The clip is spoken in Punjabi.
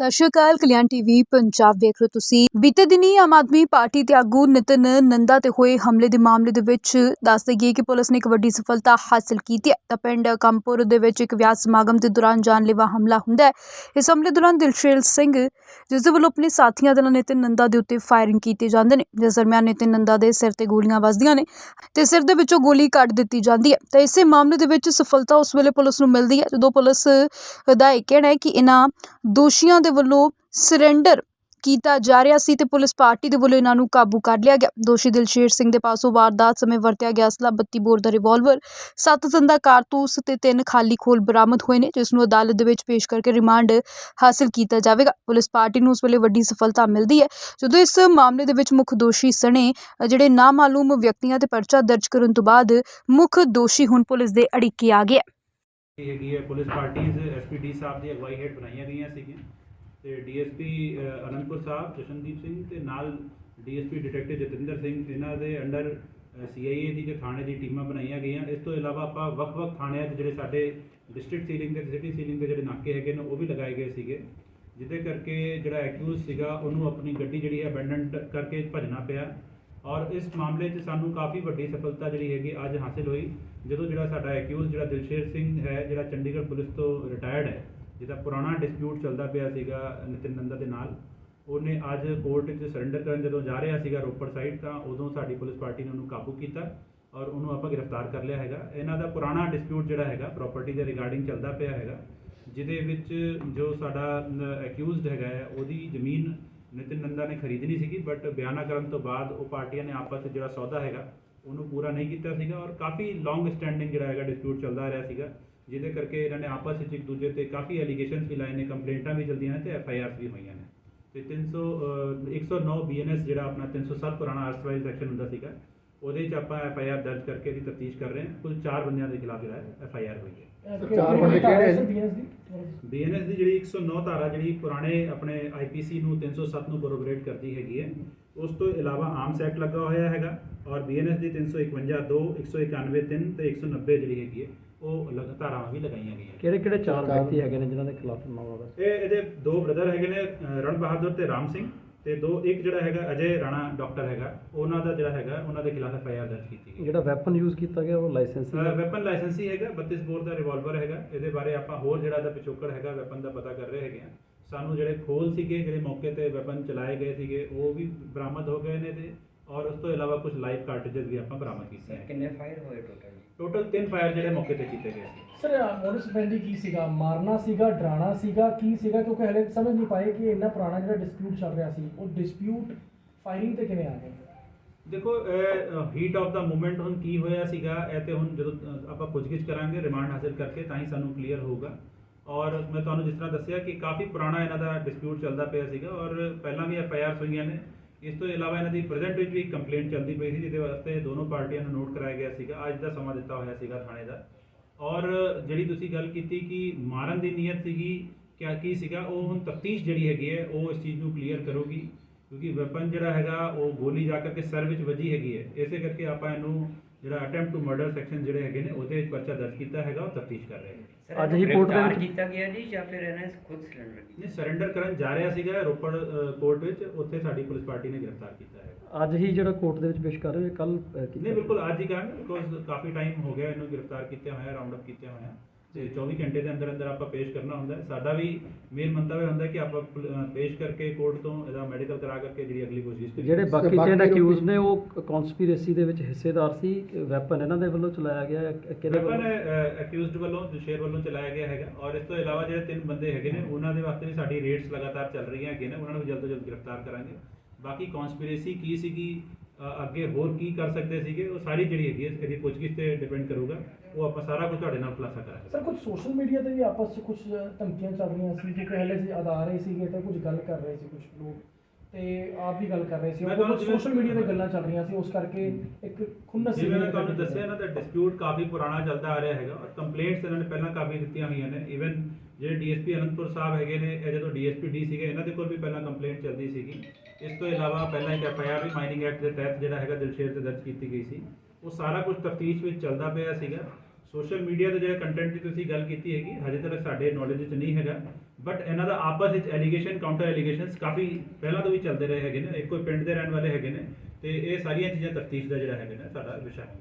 ਸਤਿ ਸ਼੍ਰੀ ਅਕਾਲ, ਕਲਿਆਣ ਟੀਵੀ, ਪੰਜਾਬ ਵੇਖ ਰਹੇ ਤੁਸੀਂ। ਬੀਤੇ ਦਿਨੀ ਆਮ ਆਦਮੀ ਪਾਰਟੀ ਦੇ ਆਗੂ ਨਿਤਨ ਨੰਦਾ ਤੇ ਹੋਏ ਹਮਲੇ ਦੇ ਮਾਮਲੇ ਦੇ ਵਿੱਚ ਦੱਸ ਦਈਏ ਕਿ ਪੁਲਿਸ ਨੇ ਇੱਕ ਵੱਡੀ ਸਫਲਤਾ ਹਾਸਲ ਕੀਤੀ ਹੈ। ਤਾਂ ਪਿੰਡ ਕੰਪੁਰ ਦੇ ਵਿੱਚ ਇੱਕ ਵਿਆਹ ਸਮਾਗਮ ਦੇ ਦੌਰਾਨ ਜਾਨਲੇਵਾ ਹਮਲਾ ਹੁੰਦਾ ਹੈ। ਇਸ ਹਮਲੇ ਦੌਰਾਨ ਦਿਲਸ਼ੇਰ ਸਿੰਘ, ਜਿਸ ਦੇ ਵੱਲੋਂ ਆਪਣੇ ਸਾਥੀਆਂ ਦੇ ਨਾਲ ਨਿਤਨ ਨੰਦਾ ਦੇ ਉੱਤੇ ਫਾਇਰਿੰਗ ਕੀਤੀ ਜਾਂਦੇ ਨੇ, ਜਿਸ ਦਰਮਿਆਨ ਨਿਤਨ ਨੰਦਾ ਦੇ ਸਿਰ ਤੇ ਗੋਲੀਆਂ ਵੱਜਦੀਆਂ ਨੇ ਤੇ ਸਿਰ ਦੇ ਵਿੱਚੋਂ ਗੋਲੀ ਕੱਢ ਦਿੱਤੀ ਜਾਂਦੀ ਹੈ। ਤਾਂ ਇਸੇ ਮਾਮਲੇ ਦੇ ਵਿੱਚ ਸਫਲਤਾ ਉਸ ਵੇਲੇ ਪੁਲਿਸ ਨੂੰ ਮਿਲਦੀ ਹੈ, ਜਦੋਂ ਪੁਲਿਸ ਦਾ ਇਹ ਕਹਿਣਾ ਹੈ ਕਿ ਇਹਨਾਂ ਦੋਸ਼ੀਆਂ ਦੇ ਵੱਲੋਂ ਸਰੈਂਡਰ ਕੀਤਾ ਜਾ ਰਿਹਾ ਸੀ ਤੇ ਪੁਲਿਸ ਪਾਰਟੀ ਦੇ ਵੱਲੋਂ ਇਹਨਾਂ ਨੂੰ ਕਾਬੂ ਕਰ ਲਿਆ ਗਿਆ। ਦੋਸ਼ੀ ਦਿਲਸ਼ੇਰ ਸਿੰਘ ਦੇ ਪਾਸੋਂ ਵਾਰਦਾਤ ਸਮੇਂ ਵਰਤਿਆ ਗਿਆ ਅਸਲਾ 32 ਬੋਰ ਦਾ ਰਿਵਾਲਵਰ ਸੱਤ ਜ਼ੰਦਾ ਕਾਰਤੂਸ ਤੇ ਤਿੰਨ ਖਾਲੀ ਖੋਲ ਬਰਾਮਦ ਹੋਏ ਨੇ ਜਿਸ ਨੂੰ ਅਦਾਲਤ ਦੇ ਵਿੱਚ ਪੇਸ਼ ਕਰਕੇ ਰਿਮਾਂਡ ਹਾਸਲ ਕੀਤਾ ਜਾਵੇਗਾ। ਪੁਲਿਸ ਪਾਰਟੀ ਨੂੰ ਉਸ ਵੇਲੇ ਵੱਡੀ ਸਫਲਤਾ ਮਿਲਦੀ ਹੈ ਜਦੋਂ ਇਸ ਮਾਮਲੇ ਦੇ ਵਿੱਚ ਮੁੱਖ ਦੋਸ਼ੀ ਸਣੇ ਅ, ਜਿਹੜੇ ਨਾਮਾਲੂਮ ਵਿਅਕਤੀਆਂ ਤੇ ਪਰਚਾ ਦਰਜ ਕਰਨ ਤੋਂ ਬਾਅਦ ਮੁੱਖ ਦੋਸ਼ੀ ਹੁਣ ਪੁਲਿਸ ਦੇ ਅੜਿੱਕੇ ਆ ਗਿਆ ਹੈਗੀ ਹੈ ਪੁਲਿਸ ਪਾਰਟੀਜ਼ ਐਸਪੀਡੀ ਸਾਹਿਬ ਦੀ ਅਗਵਾਈ ਹੇਠ ਬਣਾਈਆਂ ਗਈਆਂ ਸੀਗੀਆਂ। ਤੇ ਡੀਐਸਪੀ ਅਨੰਦਪੁਰ ਸਾਹਿਬ, ਜਸ਼ਨਦੀਪ ਸਿੰਘ ਤੇ ਨਾਲ ਡੀਐਸਪੀ ਡਿਟੈਕਟਿਵ ਜਤਿੰਦਰ ਸਿੰਘ, ਇਹਨਾਂ ਦੇ ਅੰਡਰ ਸੀਆਈਏ ਦੀ ਤੇ ਥਾਣੇ ਦੀ ਟੀਮਾਂ ਬਣਾਈਆਂ ਗਈਆਂ। ਇਸ ਤੋਂ ਇਲਾਵਾ ਆਪਾਂ ਵੱਖ-ਵੱਖ ਥਾਣਿਆਂ 'ਚ ਜਿਹੜੇ ਸਾਡੇ ਡਿਸਟ੍ਰਿਕਟ ਸੀਲਿੰਗ ਤੇ ਸਿਟੀ ਸੀਲਿੰਗ ਦੇ ਜਿਹੜੇ ਨਾਕੇ ਹੈਗੇ ਨੇ, ਉਹ ਵੀ ਲਗਾਏ ਗਏ ਸੀਗੇ। ਜਿਹਦੇ ਕਰਕੇ ਜਿਹੜਾ ਐਕਿਊਜ਼ ਸੀਗਾ, ਉਹਨੂੰ ਆਪਣੀ ਗੱਡੀ ਜਿਹੜੀ ਹੈ ਅਬੈਂਡਨ ਕਰਕੇ ਭੱਜਣਾ ਪਿਆ। ਔਰ ਇਸ ਮਾਮਲੇ 'ਚ ਸਾਨੂੰ ਕਾਫੀ ਵੱਡੀ ਸਫਲਤਾ ਜਿਹੜੀ ਹੈਗੀ ਅੱਜ ਹਾਸਿਲ ਹੋਈ। ਜਦੋਂ ਜਿਹੜਾ ਸਾਡਾ ਐਕਿਊਜ਼ ਜਿਹੜਾ ਦਿਲਸ਼ੇਰ ਸਿੰਘ ਹੈ, ਜਿਹੜਾ ਚੰਡੀਗੜ੍ਹ ਪੁਲਿਸ ਤੋਂ ਰਿਟਾਇਰਡ ਹੈ ਜਿਹਦਾ ਪੁਰਾਣਾ ਡਿਸਪਿਊਟ ਚੱਲਦਾ ਪਿਆ ਸੀਗਾ ਨਿਤਿਨ ਨੰਦਾ ਦੇ ਨਾਲ ਉਹਨੇ ਅੱਜ ਕੋਰਟ 'ਚ ਸਰੈਂਡਰ ਕਰਨ ਜਦੋਂ ਜਾ ਰਿਹਾ ਸੀਗਾ ਰੋਪੜ ਸਾਈਡ ਤਾਂ ਉਦੋਂ ਸਾਡੀ ਪੁਲਿਸ ਪਾਰਟੀ ਨੇ ਉਹਨੂੰ ਕਾਬੂ ਕੀਤਾ ਔਰ ਉਹਨੂੰ ਆਪਾਂ ਗ੍ਰਿਫਤਾਰ ਕਰ ਲਿਆ ਹੈਗਾ। ਇਹਨਾਂ ਦਾ ਪੁਰਾਣਾ ਡਿਸਪਿਊਟ ਜਿਹੜਾ ਹੈਗਾ ਪ੍ਰਾਪਰਟੀ ਦੇ ਰਿਗਾਰਡਿੰਗ ਚੱਲਦਾ ਪਿਆ ਹੈਗਾ ਜਿਹਦੇ ਵਿੱਚ ਜੋ ਸਾਡਾ ਅਕਿਊਜ਼ਡ ਹੈਗਾ ਹੈ, ਉਹਦੀ ਜ਼ਮੀਨ ਨਿਤਿਨ ਨੰਦਾ ਨੇ ਖਰੀਦਣੀ ਸੀਗੀ ਬਟ ਬਿਆਨਾ ਕਰਨ ਤੋਂ ਬਾਅਦ ਉਹ ਪਾਰਟੀਆਂ ਨੇ ਆਪਸ ਵਿੱਚ ਜਿਹੜਾ ਸੌਦਾ ਹੈਗਾ ਉਹਨੂੰ ਪੂਰਾ ਨਹੀਂ ਕੀਤਾ ਸੀਗਾ ਔਰ ਕਾਫੀ ਲੌਂਗ ਸਟੈਂਡਿੰਗ ਜਿਹੜਾ ਹੈਗਾ ਡਿਸਪਿਊਟ ਚੱਲਦਾ ਆ ਰਿਹਾ ਸੀਗਾ। ਜਿਹਦੇ ਕਰਕੇ ਇਹਨਾਂ ਨੇ ਆਪਸ ਵਿੱਚ ਇੱਕ ਦੂਜੇ ਤੇ ਕਾਫੀ ਐਲੀਗੇਸ਼ਨਸ ਵੀ ਲਾਏ ਨੇ ਕੰਪਲੇਂਟਾਂ ਵੀ ਚਲਦੀਆਂ ਨੇ ਤੇ ਐਫ ਆਈ ਆਰਸ ਵੀ ਹੋਈਆਂ ਨੇ। ਤੇ 300 ਅਹ, 109 ਬੀਐਨਐਸ ਜਿਹੜਾ ਆਪਣਾ 307 ਪੁਰਾਣਾ ਅਰਸਵਾਈਜ਼ ਸੈਕਸ਼ਨ ਹੁੰਦਾ ਸੀਗਾ ਉਹਦੇ 'ਚ ਆਪਾਂ ਐਫ ਆਈ ਆਰ ਦਰਜ ਕਰਕੇ ਇਹਦੀ ਤਫਤੀਸ਼ ਕਰ ਰਹੇ ਹਾਂ। ਕੁੱਲ 4 ਬੰਦਿਆਂ ਦੇ ਖਿਲਾਫ ਜਿਹੜਾ ਐਫ ਆਈ ਆਰ ਹੋਈ ਹੈ। ਚਾਰ ਬੰਦੇ ਕਿਹੜੇ? ਬੀਐਨਐਸ ਦੀ? ਜਿਹੜੀ 109 ਧਾਰਾ ਜਿਹੜੀ ਪੁਰਾਣੇ ਆਪਣੇ ਆਈਪੀਸੀ ਨੂੰ 307 ਨੂੰ ਕੋਰੋਬੋਰੇਟ ਕਰਦੀ ਹੈਗੀ ਹੈ। ਉਸ ਤੋਂ ਇਲਾਵਾ ਆਰਮਸ ਐਕਟ ਲੱਗਾ ਹੋਇਆ ਹੈਗਾ ਔਰ ਬੀਐਨਐਸ ਦੀ 351 2 191 3 ਤੇ 190 ਜਿਹੜੀ ਹੈਗੀ ਹੈ। ਉਹ ਲਗ- ਧਾਰਾਵਾਂ ਵੀ ਲਗਾਈਆਂ ਗਈਆਂ। ਕਿਹੜੇ ਕਿਹੜੇ ਚਾਰ ਵਿਅਕਤੀ ਹੈਗੇ ਨੇ ਜਿਨ੍ਹਾਂ ਦੇ ਖਿਲਾਫ ਮਾਮਲਾ ਦਰਜ ਇਹ ਇਹਦੇ ਦੋ ਬ੍ਰਦਰ ਹੈਗੇ ਨੇ ਅਹ ਰਣ ਬਹਾਦਰ ਤੇ ਰਾਮ ਸਿੰਘ ਤੇ ਦੋ ਇੱਕ ਜਿਹੜਾ ਹੈਗਾ ਅਜੇ ਰਾਣਾ ਡਾਕਟਰ ਹੈਗਾ ਉਹਨਾਂ ਦਾ ਜਿਹੜਾ ਹੈਗਾ ਉਹਨਾਂ ਦੇ ਖਿਲਾਫ ਐਫ ਆਈ ਆਰ ਦਰਜ ਕੀਤੀ ਗਈ। ਜਿਹੜਾ ਵੈਪਨ ਯੂਜ਼ ਕੀਤਾ ਗਿਆ ਉਹ ਲਾਇਸੈਂਸੀ ਹੈ ਵੈਪਨ ਲਾਇਸੈਂਸੀ ਹੈਗਾ 32 ਬੋਰ ਦਾ ਰਿਵਾਲਵਰ ਹੈਗਾ ਇਹਦੇ ਬਾਰੇ ਆਪਾਂ ਹੋਰ ਜਿਹੜਾ ਦਾ ਪਿਛੋਕੜ ਹੈਗਾ ਵੈਪਨ ਦਾ ਪਤਾ ਕਰ ਰਹੇ ਹੈਗੇ ਆ। ਸਾਨੂੰ ਜਿਹੜੇ ਖੋਲ ਸੀਗੇ ਜਿਹੜੇ ਮੌਕੇ ਤੇ ਵੈਪਨ ਚਲਾਏ ਗਏ ਸੀਗੇ ਉਹ ਵੀ ਬਰਾਮਦ ਹੋ ਗਏ ਨੇ ਤੇ ਔਰ ਉਸ ਤੋਂ ਇਲਾਵਾ ਕੁਝ ਲਾਈਵ ਕਾਰਟ੍ਰਿਜਸ ਵੀ ਆਪਾਂ ਬਰਾਮਦ ਕੀਤੇ ਨੇ ਕਿੰਨੇ ਫਾਇਰ ਹੋਏ ਟੋਟਲ ਟੋਟਲ 3 ਫਾਇਰ ਜਿਹੜੇ ਮੌਕੇ ਤੇ ਕੀਤੇ ਗਏ ਸੀ। ਸਰ ਮੋਡਸ ਬੈਂਡੀ ਕੀ ਸੀਗਾ? ਮਾਰਨਾ ਸੀਗਾ ਡਰਾਣਾ ਸੀਗਾ ਕੀ ਸੀਗਾ? ਕਿਉਂਕਿ ਹਲੇ ਸਮਝ ਨਹੀਂ ਪਾਏ ਕਿ ਇੰਨਾ ਪੁਰਾਣਾ ਜਿਹੜਾ ਡਿਸਪਿਊਟ ਚੱਲ ਰਿਹਾ ਸੀ ਉਹ ਡਿਸਪਿਊਟ ਫਾਇਰਿੰਗ ਤੇ ਕਿਵੇਂ ਆ ਗਿਆ? ਦੇਖੋ ਹੀਟ ਆਫ ਦਾ ਮੂਮੈਂਟ ਹੁਣ ਕੀ ਹੋਇਆ ਸੀਗਾ ਇਹ ਤੇ ਹੁਣ ਜਦੋਂ ਆਪਾਂ ਪੁੱਛਗਿੱਛ ਕਰਾਂਗੇ ਰਿਮਾਂਡ ਹਾਸਲ ਕਰਕੇ ਤਾਂ ਹੀ ਸਾਨੂੰ ਕਲੀਅਰ ਹੋਊਗਾ। ਔਰ ਮੈਂ ਤੁਹਾਨੂੰ ਜਿਸ ਤਰ੍ਹਾਂ ਦੱਸਿਆ ਕਿ ਕਾਫੀ ਪੁਰਾਣਾ ਇਹਨਾਂ ਦਾ ਡਿਸਪਿਊਟ ਚੱਲਦਾ ਪਿਆ ਸੀਗਾ ਔਰ ਪਹਿਲਾਂ ਵੀ ਐਫ ਆਈ ਆਰ ਹੋਈਆਂ ਨੇ। ਇਸ ਤੋਂ ਇਲਾਵਾ ਇਹਨਾਂ ਦੀ ਪ੍ਰੈਜ਼ੈਂਟ ਵਿੱਚ ਵੀ ਕੰਪਲੇਂਟ ਚੱਲਦੀ ਪਈ ਸੀ, ਜਿਹਦੇ ਵਾਸਤੇ ਦੋਨੋਂ ਪਾਰਟੀਆਂ ਨੂੰ ਨੋਟ ਕਰਾਇਆ ਗਿਆ ਸੀਗਾ। ਅੱਜ ਦਾ ਸਮਾਂ ਦਿੱਤਾ ਹੋਇਆ ਸੀਗਾ ਥਾਣੇ ਦਾ। ਔਰ ਜਿਹੜੀ ਤੁਸੀਂ ਗੱਲ ਕੀਤੀ ਕਿ ਮਾਰਨ ਦੀ ਨੀਅਤ ਸੀਗੀ, ਕਿਆ ਕੀ ਸੀਗਾ, ਉਹ ਹੁਣ ਤਫਤੀਸ਼ ਜਿਹੜੀ ਹੈਗੀ ਹੈ, ਉਹ ਇਸ ਚੀਜ਼ ਨੂੰ ਕਲੀਅਰ ਕਰੂਗੀ। ਕਿਉਂਕਿ ਵੈਪਨ ਜਿਹੜਾ ਹੈਗਾ, ਉਹ ਗੋਲੀ ਜਾ ਕਰਕੇ ਸਰ ਵਿੱਚ ਵੱਜੀ ਹੈਗੀ ਹੈ। ਇਸੇ ਕਰਕੇ ਆਪਾਂ ਇਹਨੂੰ ਜਿਹੜਾ ਅਟੈਂਪਟ ਟੂ ਮਰਡਰ ਸੈਕਸ਼ਨ ਜਿਹੜੇ ਹੈਗੇ ਨੇ ਉਹਦੇ ਵਿੱਚ ਪਰਚਾ ਦਰਜ ਕੀਤਾ ਹੈਗਾ ਉਹ ਤਫਤੀਸ਼ ਕਰ ਰਹੇ ਨੇ ਅੱਜ ਹੀ ਕੋਰਟ ਦੇ ਵਿੱਚ- ਕੀਤਾ ਗਿਆ ਜੀ ਜਾਂ ਫਿਰ ਇਹਨੇ ਖੁਦ ਸਿਲੰਡਰ ਕੀਤਾ? ਨਹੀਂ ਸਰੈਂਡਰ ਕਰਨ ਜਾ ਰਿਹਾ ਸੀਗਾ ਰੋਪੜ ਕੋਰਟ ਵਿੱਚ ਉੱਥੇ ਸਾਡੀ ਪੁਲਿਸ ਪਾਰਟੀ ਨੇ ਗ੍ਰਿਫਤਾਰ ਕੀਤਾ ਹੈ ਅੱਜ ਹੀ ਜਿਹੜਾ ਕੋਰਟ ਦੇ ਵਿੱਚ ਪੇਸ਼ ਕਰ ਰਹੇ ਹੋ ਕੱਲ ਨਹੀਂ ਬਿਲਕੁਲ ਅੱਜ ਹੀ ਕਰਾਂਗੇ ਬਿਕੋਜ਼ ਕਾਫੀ ਟਾਈਮ ਹੋ ਗਿਆ ਇਹਨੂੰ ਗ੍ਰਿਫਤਾਰ ਕੀਤੇ ਹੋਇਆ ਰਾਉਂਡ ਅਪ ਕੀਤੇ ਹੋਇਆ। ਤੇ 24 ਘੰਟੇ ਦੇ ਅੰਦਰ ਅੰਦਰ ਆਪਾਂ ਪੇਸ਼ ਕਰਨਾ ਹੁੰਦਾ ਹੈ। ਸਾਡਾ ਵੀ ਮੇਨ ਮੰਤਵ ਇਹ ਹੁੰਦਾ ਹੈ ਕਿ ਆਪਾਂ ਪੇਸ਼ ਕਰਕੇ ਕੋਰਟ ਤੋਂ ਇਹਦਾ ਮੈਡੀਕਲ ਕਰਾ ਕਰਕੇ ਜਿਹੜੀ ਅਗਲੀ ਕੋਸ਼ਿਸ਼ ਕਰੀਏ। ਜਿਹੜੇ ਬਾਕੀ ਲੋਕੀ- ਅਕਿਊਜ਼ ਨੇ ਉਹ ਕਨਸਪੀਰੇਸੀ ਦੇ ਵਿੱਚ ਹਿੱਸੇਦਾਰ ਸੀ। ਵੈਪਨ ਇਹਨਾਂ ਦੇ ਵੱਲੋਂ ਚਲਾਇਆ ਗਿਆ ਕਿਹਦੇ ਵੈਪਨ ਵੱਲੋਂ? ਅਕਿਊਜ਼ਡ ਵੱਲੋਂ ਸ਼ੇਰ ਵੱਲੋਂ ਚਲਾਇਆ ਗਿਆ ਹੈਗਾ। ਔਰ ਇਸ ਤੋਂ ਇਲਾਵਾ ਜਿਹੜੇ ਤਿੰਨ ਬੰਦੇ ਹੈਗੇ ਨੇ ਉਹਨਾਂ ਦੇ ਵਾਸਤੇ ਵੀ ਸਾਡੀ ਰੇਡਸ ਲਗਾਤਾਰ ਚੱਲ ਰਹੀਆਂ ਹੈਗੀਆਂ ਨੇ। ਉਹਨਾਂ ਨੂੰ ਵੀ ਜਲਦ ਤੋਂ ਜਲਦ ਗ੍ਰਿਫਤਾਰ ਕਰਾਂਗੇ। ਬਾਕੀ ਕਨਸਪੀਰੇਸੀ ਕੀ ਸੀਗੀ? ਅੱਗੇ ਹੋਰ ਕੀ ਕਰ ਸਕਦੇ ਸੀਗੇ? ਉਹ ਸਾਰੀ ਜਿਹੜੀ ਹੈਗੀ ਹੈ, ਇਹਦੀ ਪੁੱਛਗਿੱਛ ਤੇ ਡਿਪੈਂਡ ਕਰੂਗਾ। ਉਹ ਆਪਾਂ ਸਾਰਾ ਕੁਝ ਤੁਹਾਡੇ ਨਾਲ ਖੁਲਾਸਾ ਕਰਾਂਗੇ। ਸਰ, ਕੁਝ ਸੋਸ਼ਲ ਮੀਡੀਆ ਤੇ ਵੀ ਆਪਸ ਵਿੱਚ ਕੁਝ ਧਮਕੀਆਂ ਚੱਲ ਰਹੀਆਂ ਸੀ ਕਿਉਂਕਿ ਹਲੇ ਸੀ ਅਦਾ ਰਹੇ ਸੀਗੇ ਤੇ ਕੁਝ ਗੱਲ ਕਰ ਰਹੇ ਸੀ ਕੁਝ ਲੋਕ। ਤੇ ਆਪ ਵੀ ਗੱਲ ਕਰ ਰਹੇ ਸੀ। ਮੈਂ ਤੁਹਾਨੂੰ ਜਿਵੇਂ- ਸੋਸ਼ਲ ਮੀਡੀਆ ਤੇ ਗੱਲਾਂ ਚੱਲ ਰਹੀਆਂ ਸੀ ਉਸ ਕਰਕੇ ਇੱਕ ਖੁੰਨਸ ਜਿਵੇਂ ਮੈਂ ਤੁਹਾਨੂੰ ਦੱਸਿਆ ਇਹਨਾਂ ਦਾ ਡਿਸਪਿਊਟ ਕਾਫੀ ਪੁਰਾਣਾ ਚੱਲਦਾ ਆ ਰਿਹਾ ਹੈਗਾ ਔਰ ਕੰਪਲੇਂਟਸ ਇਹਨਾਂ ਨੇ ਪਹਿਲਾਂ ਕਾਫੀ ਦਿੱਤੀਆਂ ਹੋਈਆਂ ਨੇ। ਇਵਨ ਜਿਹੜੇ ਡੀਐਸਪੀ ਅਨੰਦਪੁਰ ਸਾਹਿਬ ਹੈਗੇ ਨੇ ਇਹ ਜਦੋਂ ਡੀਐਸਪੀ ਡੀ ਸੀਗੇ ਇਹਨਾਂ ਦੇ ਕੋਲ ਵੀ ਪਹਿਲਾਂ ਕੰਪਲੇਂਟ ਚੱਲਦੀ ਸੀਗੀ। ਇਸ ਤੋਂ ਇਲਾਵਾ ਪਹਿਲਾਂ ਇੱਕ ਐਫਆਈਆਰ ਵੀ ਮਾਈਨਿੰਗ ਐਕਟ ਦੇ ਤਹਿਤ ਜਿਹੜਾ ਹੈਗਾ ਦਿਲਸ਼ੇਰ ਤੇ ਦਰਜ ਕੀਤੀ ਗਈ ਸੀ। ਉਹ ਸਾਰਾ ਕੁਝ ਤਫਤੀਸ਼ ਵਿੱਚ ਚੱਲਦਾ ਪਿਆ ਸੀਗਾ। ਸੋਸ਼ਲ ਮੀਡੀਆ ਤੇ ਜਿਹੜਾ ਕੰਟੈਂਟ ਦੀ ਤੁਸੀਂ ਗੱਲ ਕੀਤੀ ਹੈਗੀ, ਹਜੇ ਤੱਕ ਸਾਡੇ ਨੌਲੇਜ ਵਿੱਚ ਨਹੀਂ ਹੈਗਾ ਬਟ ਇਹਨਾਂ ਦਾ ਆਪਸ ਵਿੱਚ ਐਲੀਗੇਸ਼ਨ ਕਾਊਂਟਰ ਐਲੀਗੇਸ਼ਨਸ ਕਾਫੀ ਪਹਿਲਾਂ ਤੋਂ ਵੀ ਚੱਲਦੇ ਰਹੇ ਹੈਗੇ ਨੇ, ਇੱਕੋ ਪਿੰਡ ਦੇ ਰਹਿਣ ਵਾਲੇ ਹੈਗੇ ਨੇ, ਤੇ ਇਹ ਸਾਰੀਆਂ ਚੀਜ਼ਾਂ ਤਫਤੀਸ਼ ਦਾ ਜਿਹੜਾ ਹੈਗਾ ਨਾ, ਸਾਡਾ ਵਿਸ਼ਾ ਹੈਗਾ